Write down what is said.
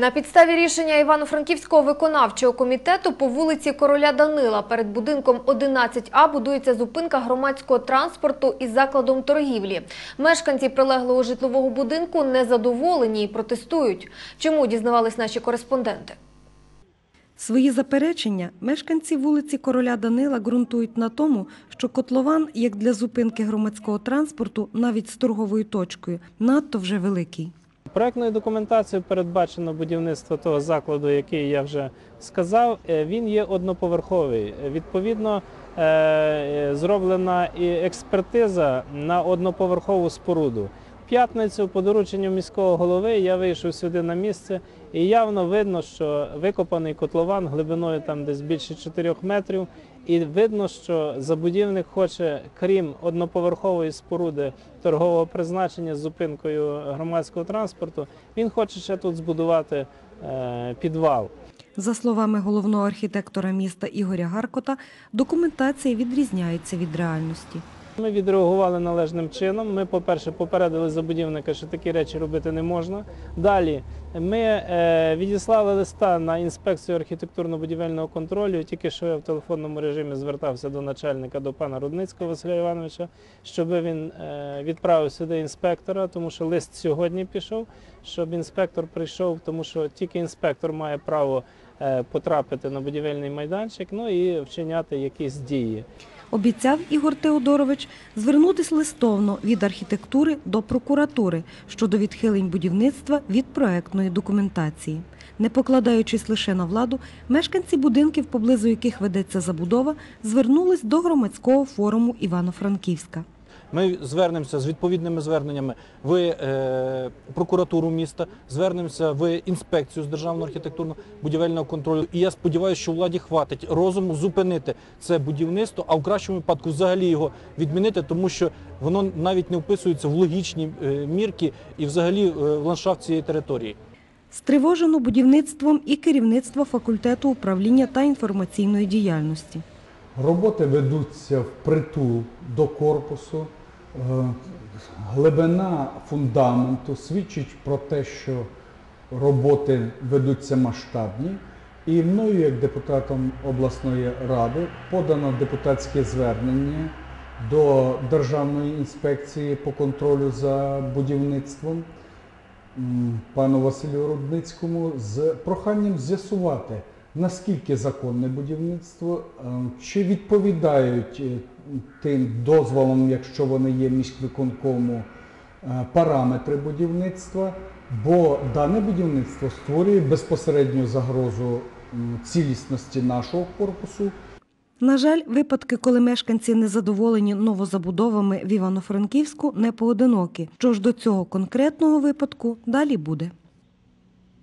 На підставі рішення Івано-Франківського виконавчого комітету по вулиці Короля Данила перед будинком 11А будується зупинка громадського транспорту із закладом торгівлі. Мешканці прилеглого житлового будинку незадоволені і протестують. Чому дізнавались наші кореспонденти? Свої заперечення мешканці вулиці Короля Данила ґрунтують на тому, що котлован, як для зупинки громадського транспорту, навіть з торговою точкою, надто вже великий. Проектною документацією передбачено будівництво того закладу, який я вже сказав. Е, Він є одноповерховий. Е, Відповідно, е, зроблена і експертиза на одноповерхову споруду. П'ятницю по дорученню міського голови я вийшов сюди на місце, і явно видно, що викопаний котлован глибиною там десь більше 4 метрів. І видно, що забудівник хоче, крім одноповерхової споруди торгового призначення з зупинкою громадського транспорту, він хоче ще тут збудувати е, підвал. За словами головного архітектора міста Ігоря Гаркота, документація відрізняється від реальності. Ми відреагували належним чином. Ми, по-перше, попередили забудівника, що такі речі робити не можна. Далі ми е, відіслали листа на інспекцію архітектурно-будівельного контролю. Тільки що я в телефонному режимі звертався до начальника, до пана Рудницького Василя Івановича, щоб він е, відправив сюди інспектора, тому що лист сьогодні пішов, щоб інспектор прийшов, тому що тільки інспектор має право е, потрапити на будівельний майданчик, ну і вчиняти якісь дії. Обіцяв Ігор Теодорович звернутися листовно від архітектури до прокуратури щодо відхилень будівництва від проектної документації. Не покладаючись лише на владу, мешканці будинків, поблизу яких ведеться забудова, звернулись до громадського форуму Івано-Франківська. Ми звернемося з відповідними зверненнями в е, прокуратуру міста, звернемося в інспекцію з державного архітектурно-будівельного контролю. І я сподіваюся, що владі хватить розуму зупинити це будівництво, а в кращому випадку взагалі його відмінити, тому що воно навіть не вписується в логічні е, мірки і взагалі е, в ландшафт цієї території. Стривожено будівництвом і керівництво факультету управління та інформаційної діяльності. Роботи ведуться впритул до корпусу. Е, Глибина фундаменту свідчить про те, що роботи ведуться масштабні. І мною, як депутатом обласної ради, подано депутатське звернення до Державної інспекції по контролю за будівництвом пану Василю Рудницькому з проханням з'ясувати, наскільки законне будівництво, е, чи відповідають е, тим дозволам, якщо вони є міськвиконкому, е, параметри будівництва, бо дане будівництво створює безпосередню загрозу цілісності нашого корпусу На жаль, випадки, коли мешканці незадоволені новозабудовами в Івано-Франківську, не поодинокі. Що ж до цього конкретного випадку, далі буде.